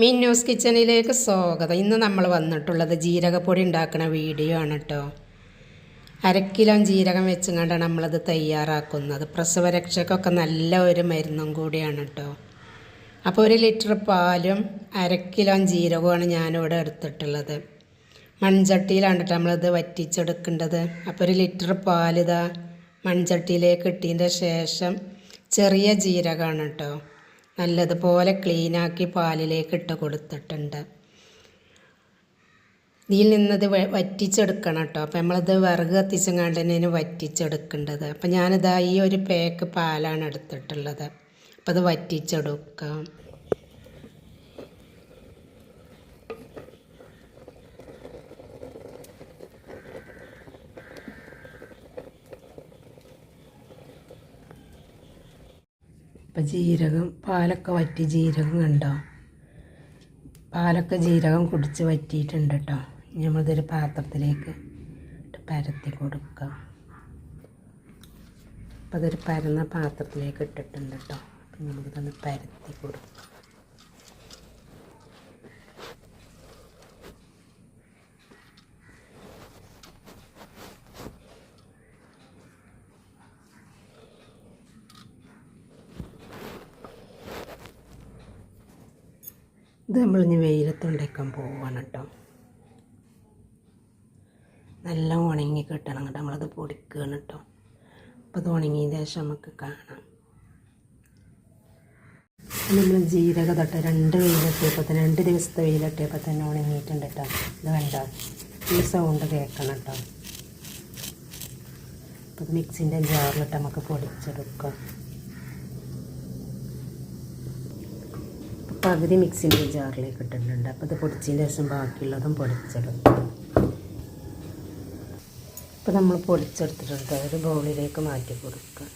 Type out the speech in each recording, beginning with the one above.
മിന്നൂസ് കിച്ചണിലേക്ക് സ്വാഗതം. ഇന്ന് നമ്മൾ വന്നിട്ടുള്ളത് ജീരകപ്പൊടി ഉണ്ടാക്കുന്ന വീഡിയോ ആണ് കേട്ടോ അരക്കിലോ കിലോ ജീരകം വെച്ചുകൊണ്ടാണ് നമ്മളത് തയ്യാറാക്കുന്നത്. പ്രസവരക്ഷയ്ക്കൊക്കെ നല്ല ഒരു മരുന്നും കൂടിയാണ് കേട്ടോ അപ്പോൾ ഒരു ലിറ്റർ പാലും അരക്കിലോ കിലോ ജീരകവുമാണ് ഞാനിവിടെ എടുത്തിട്ടുള്ളത്. മൺചട്ടിയിലാണ് കേട്ടോ നമ്മളിത് വറ്റിച്ചെടുക്കേണ്ടത്. അപ്പോൾ ഒരു ലിറ്റർ പാലിതാ മൺചട്ടിയിലേക്ക് ഇട്ടതിന്റെ ശേഷം ചെറിയ ജീരകമാണ് കേട്ടോ നല്ലതുപോലെ ക്ലീനാക്കി പാലിലേക്ക് ഇട്ട് കൊടുത്തിട്ടുണ്ട്. ഇതിൽ നിന്നത് വറ്റിച്ചെടുക്കണം കേട്ടോ. അപ്പം നമ്മളിത് വിറക് കത്തിച്ചങ്ങാണ്ട് തന്നെയാണ് വറ്റിച്ചെടുക്കേണ്ടത്. അപ്പം ഞാനിതാ ഈ ഒരു പാക്ക് പാലാണ് എടുത്തിട്ടുള്ളത്. അപ്പോൾ അത് വറ്റിച്ചെടുക്കാം. ഇപ്പം ജീരകം പാലൊക്കെ വറ്റി ജീരകം കണ്ടോ? പാലൊക്കെ ജീരകം കുടിച്ച് വറ്റിയിട്ടുണ്ട് കേട്ടോ നമ്മളിതൊരു പാത്രത്തിലേക്ക് പരത്തി കൊടുക്കാം. അപ്പം അതൊരു പരന്ന പാത്രത്തിലേക്ക് ഇട്ടിട്ടുണ്ട് കേട്ടോ അപ്പം നമുക്കിതൊന്ന് പരത്തി കൊടുക്കാം. ഇത് ഇനി വെയിലത്തുണ്ടാക്കാൻ പോവാണ് കേട്ടോ നല്ല ഉണങ്ങി കിട്ടണം കേട്ടോ നമ്മളത് പൊടിക്കുകയാണ് കേട്ടോ അപ്പോൾ അത് ഉണങ്ങിയതിന് ശേഷം നമുക്ക് കാണാം. നമ്മൾ ജീരക തൊട്ട് രണ്ട് വെയിലിട്ടിയപ്പോൾ തന്നെ രണ്ട് ദിവസത്തെ വെയിലിട്ടിയപ്പോൾ തന്നെ ഉണങ്ങിയിട്ടുണ്ട് കേട്ടോ. ഇത് വേണ്ട ഈ സൗണ്ട് കേൾക്കണം കേട്ടോ. അപ്പോൾ മിക്സിന്റെ ജാറിലിട്ട് നമുക്ക് പൊടിച്ചെടുക്കാം. പകുതി മിക്സിന്റെ ജാറിലേക്ക് ഇട്ടിട്ടുണ്ട്. അപ്പോൾ ഇത് പൊടിച്ചതിന് ശേഷം ബാക്കിയുള്ളതും പൊടിച്ചെടുക്കും. ഇപ്പോൾ നമ്മൾ പൊടിച്ചെടുത്തിട്ടുണ്ട്. അതൊരു ബൗളിലേക്ക് മാറ്റി കൊടുക്കുക.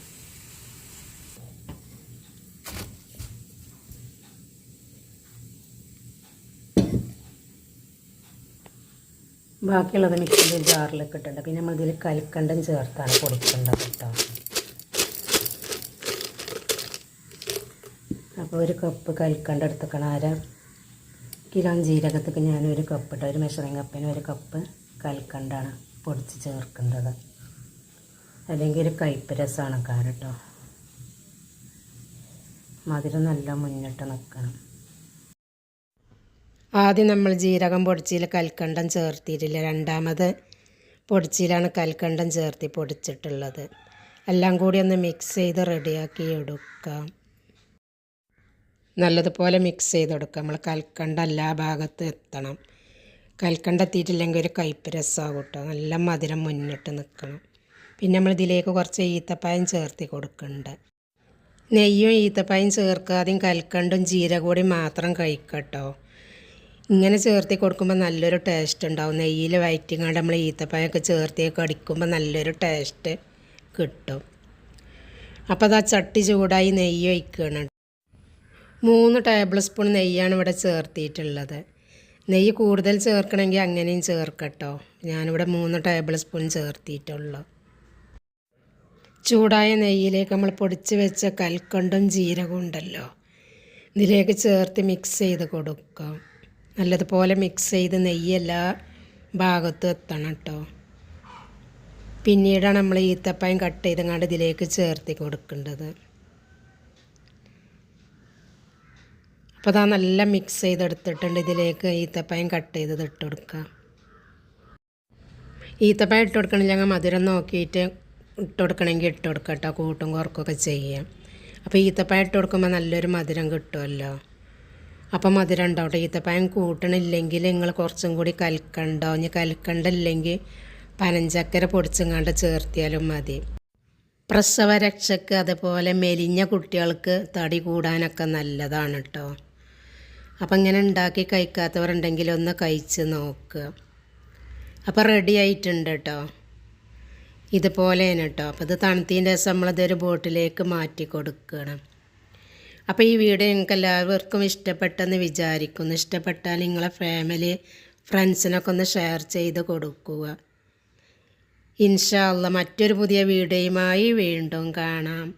ബാക്കിയുള്ളത് മിക്സിന്റെ ജാറിലേക്ക് ഇട്ടിട്ടുണ്ട്. പിന്നെ നമ്മൾ ഇതിൽ കൽക്കണ്ടം ചേർത്താണ് പൊടിക്കേണ്ടത് കേട്ടോ. അപ്പോൾ ഒരു കപ്പ് കൽക്കണ്ട എടുത്തുക്കണം അര കിലോ ജീരകത്തേക്ക് ഞാനൊരു കപ്പ് ഇട്ട. ഒരു മെഷറിങ് കപ്പിന് ഒരു കപ്പ് കൽക്കണ്ടാണ് പൊടിച്ച് ചേർക്കേണ്ടത്. അല്ലെങ്കിൽ ഒരു കയ്പ്പ് രസമാണ് കാരട്ടോ. മധുരം നല്ല മുന്നിട്ട് നിൽക്കണം ആദ്യം നമ്മൾ ജീരകം പൊടിച്ചിൽ കൽക്കണ്ടം ചേർത്തിയിട്ടില്ല രണ്ടാമത് പൊടിച്ചിലാണ് കൽക്കണ്ടം ചേർത്തി പൊടിച്ചിട്ടുള്ളത്. എല്ലാം കൂടി ഒന്ന് മിക്സ് ചെയ്ത് റെഡിയാക്കി എടുക്കാം. നല്ലതുപോലെ മിക്സ് ചെയ്ത് കൊടുക്കുക നമ്മൾ കൽക്കണ്ട എല്ലാ ഭാഗത്തും എത്തണം. കൽക്കണ്ട എത്തിയിട്ടില്ലെങ്കിൽ ഒരു കയ്പ്പ് രസമാകും കേട്ടോ. നല്ല മധുരം മുന്നിട്ട് നിൽക്കണം. പിന്നെ നമ്മൾ ഇതിലേക്ക് കുറച്ച് ഈത്തപ്പായം ചേർത്തി കൊടുക്കുന്നുണ്ട്. നെയ്യും ഈത്തപ്പായും ചേർക്കാതെയും കൽക്കണ്ടും ജീരകൂടി മാത്രം കഴിക്കട്ടോ ഇങ്ങനെ ചേർത്തി കൊടുക്കുമ്പോൾ നല്ലൊരു ടേസ്റ്റ് ഉണ്ടാവും. നെയ്യിൽ വയറ്റിങ്ങാണ്ട് നമ്മൾ ഈത്തപ്പായൊക്കെ ചേർത്തിയൊക്കെ അടിക്കുമ്പോൾ നല്ലൊരു ടേസ്റ്റ് കിട്ടും. അപ്പോൾ അത് ആ ചട്ടി ചൂടായി നെയ്യ് ഒഴിക്കണം. മൂന്ന് ടേബിൾ സ്പൂൺ നെയ്യാണ് ഇവിടെ ചേർത്തിയിട്ടുള്ളത്. നെയ്യ് കൂടുതൽ ചേർക്കണമെങ്കിൽ അങ്ങനെയും ചേർക്കട്ടോ. ഞാനിവിടെ മൂന്ന് ടേബിൾ സ്പൂൺ ചേർത്തിയിട്ടുള്ളൂ ചൂടായ നെയ്യിലേക്ക് നമ്മൾ പൊടിച്ച് വെച്ച കൽക്കണ്ടും ജീരകവും ഉണ്ടല്ലോ. ഇതിലേക്ക് ചേർത്ത് മിക്സ് ചെയ്ത് കൊടുക്കാം. നല്ലതുപോലെ മിക്സ് ചെയ്ത് നെയ്യ് എല്ലാ ഭാഗത്തും എത്തണം കേട്ടോ പിന്നീടാണ് നമ്മൾ ഈത്തപ്പായം കട്ട് ചെയ്തങ്ങാണ്ട് ഇതിലേക്ക് ചേർത്തി കൊടുക്കേണ്ടത്. അപ്പോൾ അതാ നല്ല മിക്സ് ചെയ്തെടുത്തിട്ടുണ്ട്. ഇതിലേക്ക് ഈത്തപ്പായം കട്ട് ചെയ്തത് ഇട്ട് കൊടുക്കുക ഈത്തപ്പായം ഇട്ട് കൊടുക്കണമെങ്കിൽ ഞങ്ങൾ മധുരം നോക്കിയിട്ട് ഇട്ട് കൊടുക്കണമെങ്കിൽ ഇട്ട് കൊടുക്കുക കേട്ടോ കൂട്ടും കുറക്കൊക്കെ ചെയ്യാം. അപ്പോൾ ഈത്തപ്പായം ഇട്ട് കൊടുക്കുമ്പോൾ നല്ലൊരു മധുരം കിട്ടുമല്ലോ അപ്പോൾ മധുരം ഉണ്ടാവട്ടെ. ഈത്തപ്പായം കൂട്ടണില്ലെങ്കിൽ നിങ്ങൾ കുറച്ചും കൂടി കൽക്കണ്ടോ? ഇനി കൽക്കണ്ടില്ലെങ്കിൽ പനഞ്ചക്കര പൊടിച്ചങ്ങാണ്ട് ചേർത്തിയാലും മതി. പ്രസവരക്ഷയ്ക്ക് അതുപോലെ മെലിഞ്ഞ കുട്ടികൾക്ക് തടി കൂടാനൊക്കെ നല്ലതാണ് കേട്ടോ അപ്പം ഇങ്ങനെ ഉണ്ടാക്കി കഴിക്കാത്തവരുണ്ടെങ്കിൽ ഒന്ന് കഴിച്ച് നോക്കുക അപ്പോൾ റെഡി ആയിട്ടുണ്ട് കേട്ടോ ഇതുപോലെയാണ് കേട്ടോ അപ്പോൾ ഇത് തണുത്തതിന്റെ ദിവസം നമ്മളിതൊരു ബോട്ടിലേക്ക് മാറ്റി കൊടുക്കണം. അപ്പോൾ ഈ വീഡിയോ നിങ്ങൾക്ക് എല്ലാവർക്കും ഇഷ്ടപ്പെട്ടെന്ന് വിചാരിക്കുന്നു. ഇഷ്ടപ്പെട്ടാൽ നിങ്ങളെ ഫാമിലി ഫ്രണ്ട്സിനൊക്കെ ഒന്ന് ഷെയർ ചെയ്ത് കൊടുക്കുക. ഇൻഷാല്ല മറ്റൊരു പുതിയ വീഡിയോയുമായി വീണ്ടും കാണാം.